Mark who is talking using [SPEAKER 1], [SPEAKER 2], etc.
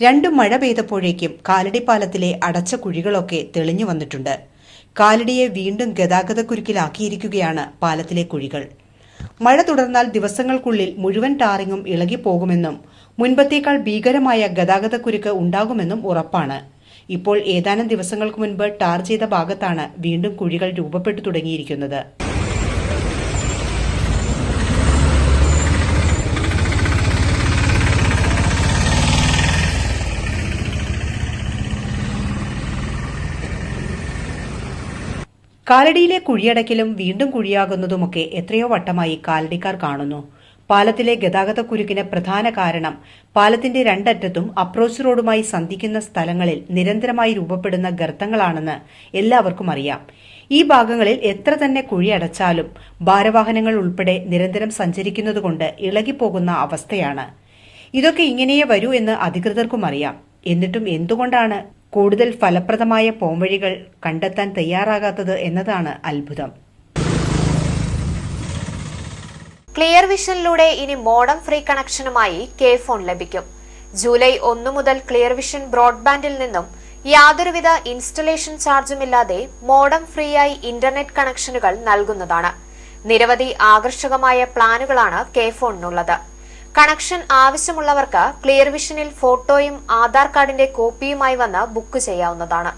[SPEAKER 1] രണ്ടു മഴ പെയ്തപ്പോഴേക്കും കാലടി പാലത്തിലെ അടച്ച കുഴികളൊക്കെ തെളിഞ്ഞു വന്നിട്ടുണ്ട്. കാലടിയെ വീണ്ടും ഗതാഗതക്കുരുക്കിലാക്കിയിരിക്കുകയാണ് പാലത്തിലെ കുഴികൾ. മഴ തുടർന്നാൽ ദിവസങ്ങൾക്കുള്ളിൽ മുഴുവൻ ടാറിങ്ങും ഇളകിപ്പോകുമെന്നും മുൻപത്തേക്കാൾ ഭീകരമായ ഗതാഗതക്കുരുക്ക് ഉണ്ടാകുമെന്നും ഉറപ്പാണ്. ഇപ്പോൾ ഏതാനും ദിവസങ്ങൾക്ക് മുൻപ് ടാർ ചെയ്ത ഭാഗത്താണ് വീണ്ടും കുഴികൾ രൂപപ്പെട്ടു തുടങ്ങിയിരിക്കുന്നത്. കാലടിയിലെ കുഴിയടക്കലും വീണ്ടും കുഴിയാകുന്നതുമൊക്കെ എത്രയോ വട്ടമായി കാലടിക്കാർ കാണുന്നു. പാലത്തിലെ ഗതാഗത ഗതാഗതക്കുരുക്കിന് പ്രധാന കാരണം പാലത്തിന്റെ രണ്ടറ്റത്തും അപ്രോച്ച് റോഡുമായി സന്ധിക്കുന്ന സ്ഥലങ്ങളിൽ നിരന്തരമായി രൂപപ്പെടുന്ന ഗർത്തങ്ങളാണെന്ന് എല്ലാവർക്കും അറിയാം. ഈ ഭാഗങ്ങളിൽ എത്ര തന്നെ കുഴി അടച്ചാലും ഭാരവാഹനങ്ങൾ ഉൾപ്പെടെ നിരന്തരം സഞ്ചരിക്കുന്നതുകൊണ്ട് ഇളകിപ്പോകുന്ന അവസ്ഥയാണ്. ഇതൊക്കെ ഇങ്ങനെയേ വരൂ എന്ന് അധികൃതർക്കും അറിയാം. എന്നിട്ടും എന്തുകൊണ്ടാണ് കൂടുതൽ ഫലപ്രദമായ പോംവഴികൾ കണ്ടെത്താൻ തയ്യാറാകാത്തത് എന്നതാണ് അത്ഭുതം.
[SPEAKER 2] ക്ലിയർ വിഷനിലൂടെ ഇനി മോഡം ഫ്രീ കണക്ഷനുമായി കെ ഫോൺ ലഭിക്കും. ജൂലൈ ഒന്ന് മുതൽ ക്ലിയർ വിഷൻ ബ്രോഡ്ബാൻഡിൽ നിന്നും യാതൊരുവിധ ഇൻസ്റ്റലേഷൻ ചാർജുമില്ലാതെ മോഡം ഫ്രീയായി ഇന്റർനെറ്റ് കണക്ഷനുകൾ നൽകുന്നതാണ്. നിരവധി ആകർഷകമായ പ്ലാനുകളാണ് കെ ഫോണിനുള്ളത്. കണക്ഷൻ ആവശ്യമുള്ളവർക്ക് ക്ലിയർ വിഷനിൽ ഫോട്ടോയും ആധാർ കാർഡിന്റെ കോപ്പിയുമായി വന്ന് ബുക്ക് ചെയ്യാവുന്നതാണ്.